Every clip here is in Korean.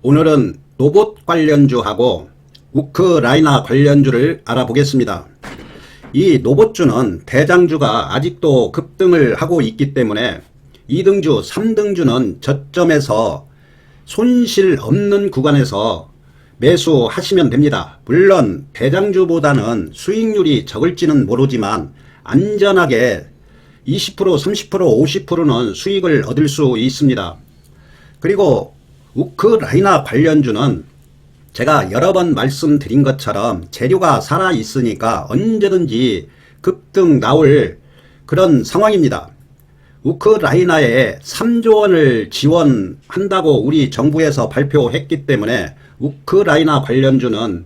오늘은 로봇 관련주하고 우크라이나 관련주를 알아보겠습니다. 이 로봇주는 대장주가 아직도 급등을 하고 있기 때문에 2등주, 3등주는 저점에서 손실 없는 구간에서 매수하시면 됩니다. 물론 대장주보다는 수익률이 적을지는 모르지만 안전하게 20%, 30%, 50%는 수익을 얻을 수 있습니다. 그리고 우크라이나 관련주는 제가 여러 번 말씀드린 것처럼 재료가 살아 있으니까 언제든지 급등 나올 그런 상황입니다. 우크라이나에 3조 원을 지원한다고 우리 정부에서 발표했기 때문에 우크라이나 관련주는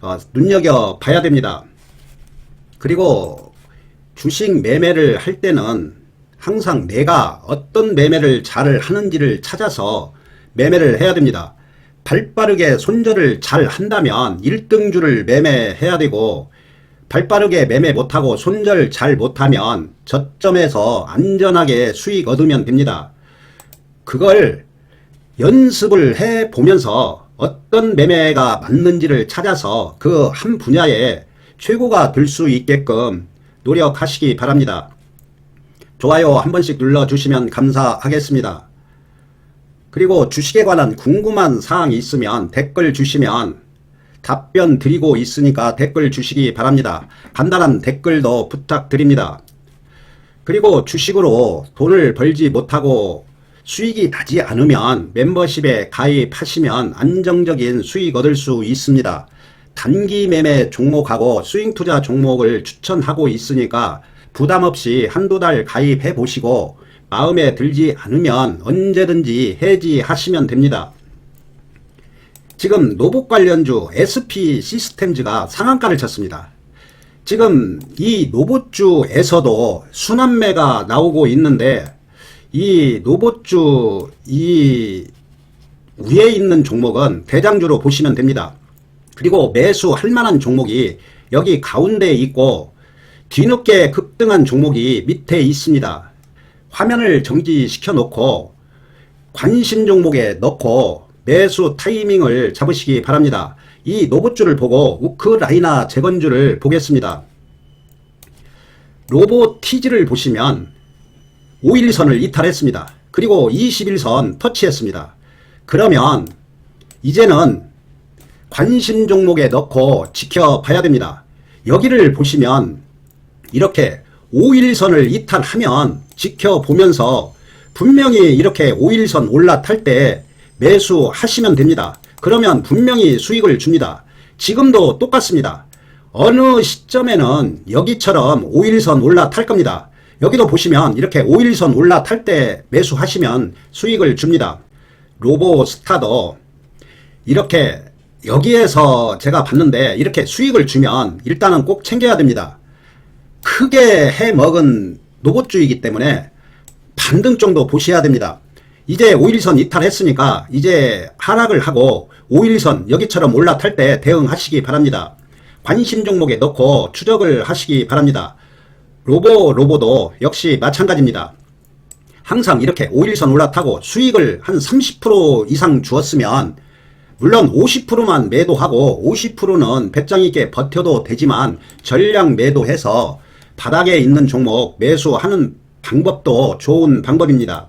어, 눈여겨 봐야 됩니다. 그리고 주식 매매를 할 때는 항상 내가 어떤 매매를 잘 하는지를 찾아서 매매를 해야 됩니다. 발빠르게 손절을 잘 한다면 1등주를 매매해야 되고 발빠르게 매매 못하고 손절 잘 못하면 저점에서 안전하게 수익 얻으면 됩니다. 그걸 연습을 해 보면서 어떤 매매가 맞는지를 찾아서 그 한 분야에 최고가 될 수 있게끔 노력하시기 바랍니다. 좋아요 한 번씩 눌러주시면 감사하겠습니다. 그리고 주식에 관한 궁금한 사항이 있으면 댓글 주시면 답변 드리고 있으니까 댓글 주시기 바랍니다. 간단한 댓글도 부탁드립니다. 그리고 주식으로 돈을 벌지 못하고 수익이 나지 않으면 멤버십에 가입하시면 안정적인 수익 얻을 수 있습니다. 단기 매매 종목하고 스윙 투자 종목을 추천하고 있으니까 부담 없이 한두 달 가입해 보시고 마음에 들지 않으면 언제든지 해지하시면 됩니다. 지금 노복 관련주 SP 시스템즈가 상한가를 쳤습니다. 지금 이 노봇주에서도 순환매가 나오고 있는데 이 노봇주 이 위에 있는 종목은 대장주로 보시면 됩니다. 그리고 매수할 만한 종목이 여기 가운데에 있고 뒤늦게 급등한 종목이 밑에 있습니다. 화면을 정지시켜 놓고 관심 종목에 넣고 매수 타이밍을 잡으시기 바랍니다. 이 노봇주를 보고 우크라이나 재건주를 보겠습니다. 로보티즈를 보시면 5일선을 이탈했습니다. 그리고 21선 터치했습니다. 그러면 이제는 관심 종목에 넣고 지켜봐야 됩니다. 여기를 보시면 이렇게 5일선을 이탈하면 지켜보면서 분명히 이렇게 5일선 올라탈 때 매수하시면 됩니다. 그러면 분명히 수익을 줍니다. 지금도 똑같습니다. 어느 시점에는 여기처럼 5일선 올라탈 겁니다. 여기도 보시면 이렇게 5일선 올라탈 때 매수하시면 수익을 줍니다. 로보 스타도 이렇게 여기에서 제가 봤는데 이렇게 수익을 주면 일단은 꼭 챙겨야 됩니다. 크게 해 먹은 노봇주이기 때문에 반등 정도 보셔야 됩니다. 이제 5일선 이탈했으니까 이제 하락을 하고 5일선 여기처럼 올라탈 때 대응하시기 바랍니다. 관심 종목에 넣고 추적을 하시기 바랍니다. 로보 로보도 역시 마찬가지입니다. 항상 이렇게 5일선 올라타고 수익을 한 30% 이상 주었으면 물론 50%만 매도하고 50%는 배짱 있게 버텨도 되지만 전량 매도해서 바닥에 있는 종목 매수하는 방법도 좋은 방법입니다.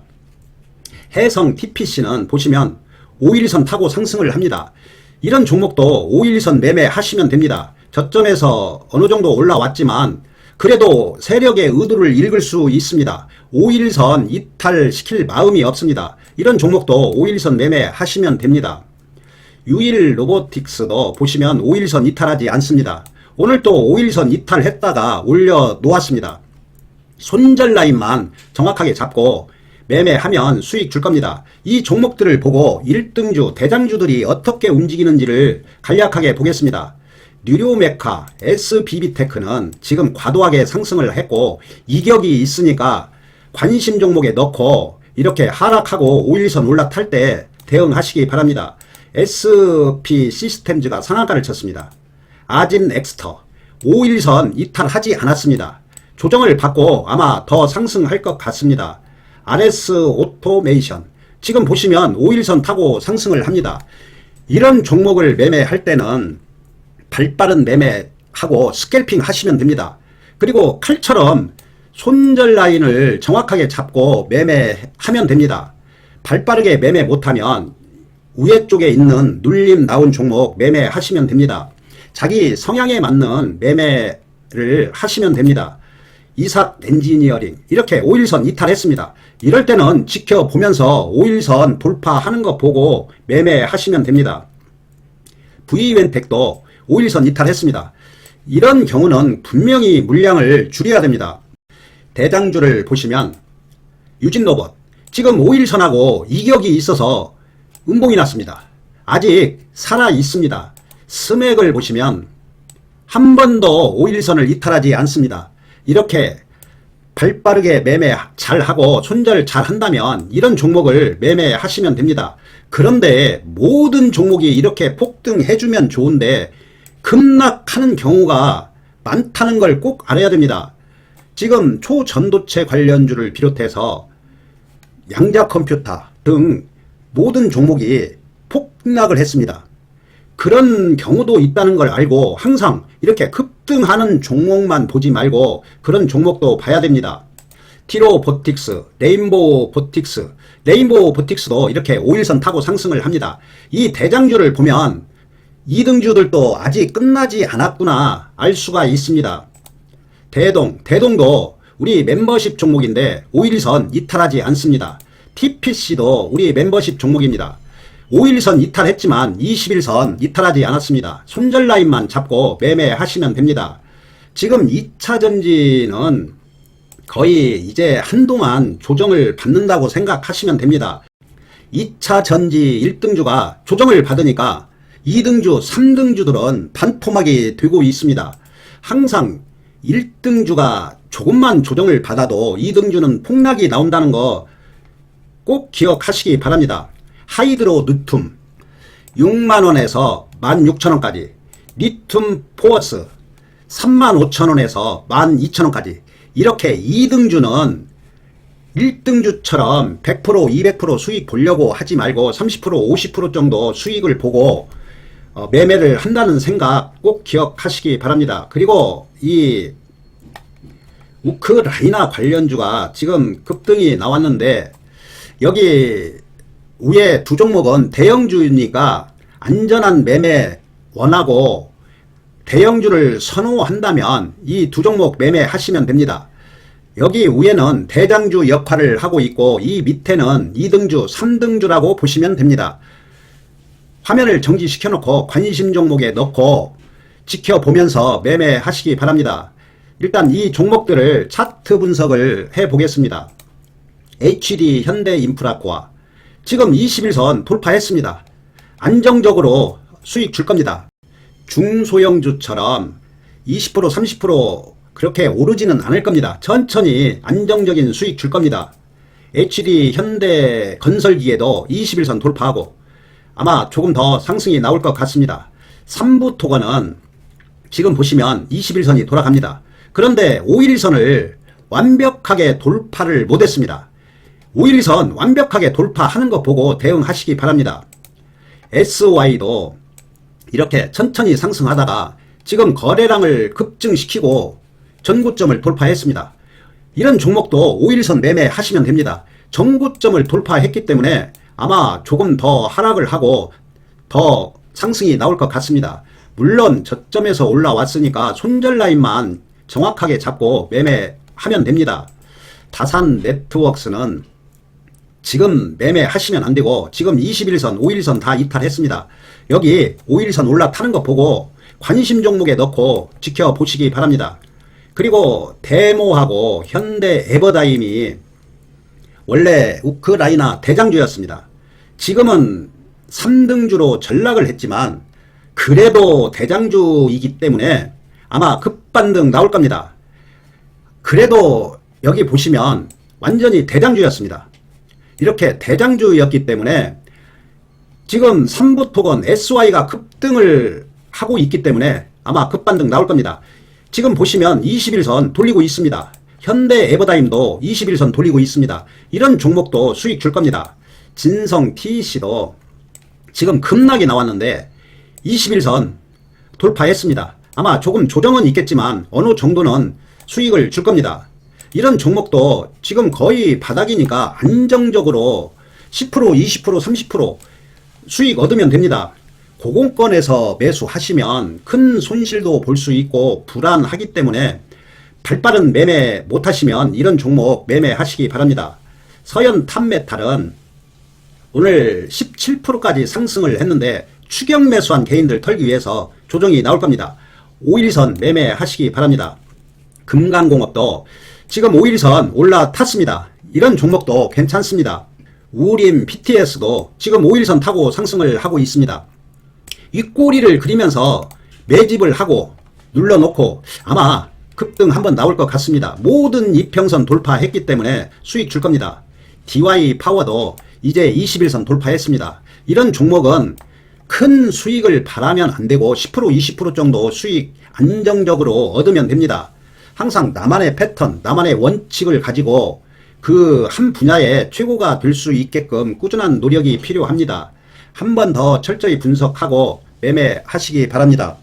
해성 TPC는 보시면 5일선 타고 상승을 합니다. 이런 종목도 5일선 매매하시면 됩니다. 저점에서 어느 정도 올라왔지만 그래도 세력의 의도를 읽을 수 있습니다. 5일선 이탈시킬 마음이 없습니다. 이런 종목도 5일선 매매하시면 됩니다. 유일 로보틱스도 보시면 5일선 이탈하지 않습니다. 오늘 또 5일선 이탈했다가 올려 놓았습니다. 손절 라인만 정확하게 잡고 매매하면 수익 줄 겁니다. 이 종목들을 보고 1등주, 대장주들이 어떻게 움직이는지를 간략하게 보겠습니다. 뉴료메카, SBB테크는 지금 과도하게 상승을 했고 이격이 있으니까 관심 종목에 넣고 이렇게 하락하고 5일선 올라탈 때 대응하시기 바랍니다. SP 시스템즈가 상한가를 쳤습니다. 아진 엑스터 5일선 이탈하지 않았습니다. 조정을 받고 아마 더 상승할 것 같습니다. RS 오토메이션 지금 보시면 5일선 타고 상승을 합니다. 이런 종목을 매매할 때는 발빠른 매매하고 스캘핑 하시면 됩니다. 그리고 칼처럼 손절 라인을 정확하게 잡고 매매하면 됩니다. 발빠르게 매매 못하면 위에 쪽에 있는 눌림 나온 종목 매매하시면 됩니다. 자기 성향에 맞는 매매를 하시면 됩니다. 이삭 엔지니어링 이렇게 5일선 이탈했습니다. 이럴 때는 지켜보면서 5일선 돌파하는 거 보고 매매하시면 됩니다. V웬텍도 5일선 이탈했습니다. 이런 경우는 분명히 물량을 줄여야 됩니다. 대장주를 보시면 유진로봇 지금 5일선하고 이격이 있어서 음봉이 났습니다. 아직 살아 있습니다. 스맥을 보시면 한 번도 5일선을 이탈하지 않습니다. 이렇게 발 빠르게 매매 잘 하고 손절 잘 한다면 이런 종목을 매매하시면 됩니다. 그런데 모든 종목이 이렇게 폭등해주면 좋은데 급락하는 경우가 많다는 걸 꼭 알아야 됩니다. 지금 초전도체 관련주를 비롯해서 양자 컴퓨터 등 모든 종목이 폭락을 했습니다. 그런 경우도 있다는 걸 알고 항상 이렇게 급등하는 종목만 보지 말고 그런 종목도 봐야 됩니다. 티로 보틱스, 레인보우 보틱스, 레인보우 보틱스도 이렇게 5일선 타고 상승을 합니다. 이 대장주를 보면 2등주들도 아직 끝나지 않았구나 알 수가 있습니다. 대동, 대동도 우리 멤버십 종목인데 5일선 이탈하지 않습니다. TPC도 우리 멤버십 종목입니다. 5일선 이탈했지만 21선 이탈하지 않았습니다. 손절 라인만 잡고 매매하시면 됩니다. 지금 2차 전지는 거의 이제 한동안 조정을 받는다고 생각하시면 됩니다. 2차 전지 1등주가 조정을 받으니까 2등주, 3등주들은 반토막이 되고 있습니다. 항상 1등주가 조금만 조정을 받아도 2등주는 폭락이 나온다는 거 꼭 기억하시기 바랍니다. 하이드로 누툼 6만원에서 16,000원까지 리튬 포어스 35,000원에서 12,000원까지 이렇게 2등주는 1등주처럼 100% 200% 수익 보려고 하지 말고 30% 50% 정도 수익을 보고 어, 매매를 한다는 생각 꼭 기억하시기 바랍니다. 그리고 이 우크라이나 관련주가 지금 급등이 나왔는데 여기 위에 두 종목은 대형주니까 안전한 매매 원하고 대형주를 선호한다면 이 두 종목 매매하시면 됩니다. 여기 위에는 대장주 역할을 하고 있고 이 밑에는 2등주, 3등주라고 보시면 됩니다. 화면을 정지시켜 놓고 관심 종목에 넣고 지켜보면서 매매하시기 바랍니다. 일단 이 종목들을 차트 분석을 해 보겠습니다. HD 현대인프라코아 지금 21선 돌파했습니다. 안정적으로 수익 줄 겁니다. 중소형주처럼 20% 30% 그렇게 오르지는 않을 겁니다. 천천히 안정적인 수익 줄 겁니다. HD 현대 건설기에도 21선 돌파하고 아마 조금 더 상승이 나올 것 같습니다. 3부 토건은 지금 보시면 21선이 돌아갑니다. 그런데 5일선을 완벽하게 돌파를 못했습니다. 5일선 완벽하게 돌파하는 거 보고 대응하시기 바랍니다. SY도 이렇게 천천히 상승하다가 지금 거래량을 급증시키고 전고점을 돌파했습니다. 이런 종목도 5일선 매매하시면 됩니다. 전고점을 돌파했기 때문에 아마 조금 더 하락을 하고 더 상승이 나올 것 같습니다. 물론 저점에서 올라왔으니까 손절 라인만 정확하게 잡고 매매하면 됩니다. 다산 네트워크스는 지금 매매하시면 안 되고 지금 21선, 5일선 다 이탈했습니다. 여기 5일선 올라타는 거 보고 관심 종목에 넣고 지켜보시기 바랍니다. 그리고 데모하고 현대 에버다임이 원래 우크라이나 대장주였습니다. 지금은 3등주로 전락을 했지만 그래도 대장주이기 때문에 아마 급반등 나올 겁니다. 그래도 여기 보시면 완전히 대장주였습니다. 이렇게 대장주였기 때문에 지금 3부 토건 SY가 급등을 하고 있기 때문에 아마 급반등 나올 겁니다. 지금 보시면 21선 돌리고 있습니다. 현대 에버다임도 21선 돌리고 있습니다. 이런 종목도 수익 줄 겁니다. 진성 TEC도 지금 급락이 나왔는데 21선 돌파했습니다. 아마 조금 조정은 있겠지만 어느 정도는 수익을 줄 겁니다. 이런 종목도 지금 거의 바닥이니까 안정적으로 10% 20% 30% 수익 얻으면 됩니다. 고공권에서 매수하시면 큰 손실도 볼 수 있고 불안하기 때문에 발빠른 매매 못하시면 이런 종목 매매하시기 바랍니다. 서현 탑메탈은 오늘 17%까지 상승을 했는데 추격 매수한 개인들 털기 위해서 조정이 나올 겁니다. 5일선 매매하시기 바랍니다. 금강공업도 지금 5일 선 올라탔습니다. 이런 종목도 괜찮습니다. 우림 PTS도 지금 5일선 타고 상승을 하고 있습니다. 이 꼬리를 그리면서 매집을 하고 눌러놓고 아마 급등 한번 나올 것 같습니다. 모든 이평선 돌파했기 때문에 수익 줄 겁니다. DY 파워도 이제 21선 돌파했습니다. 이런 종목은 큰 수익을 바라면 안 되고 10% 20% 정도 수익 안정적으로 얻으면 됩니다. 항상 나만의 패턴, 나만의 원칙을 가지고 그 한 분야에 최고가 될 수 있게끔 꾸준한 노력이 필요합니다. 한 번 더 철저히 분석하고 매매하시기 바랍니다.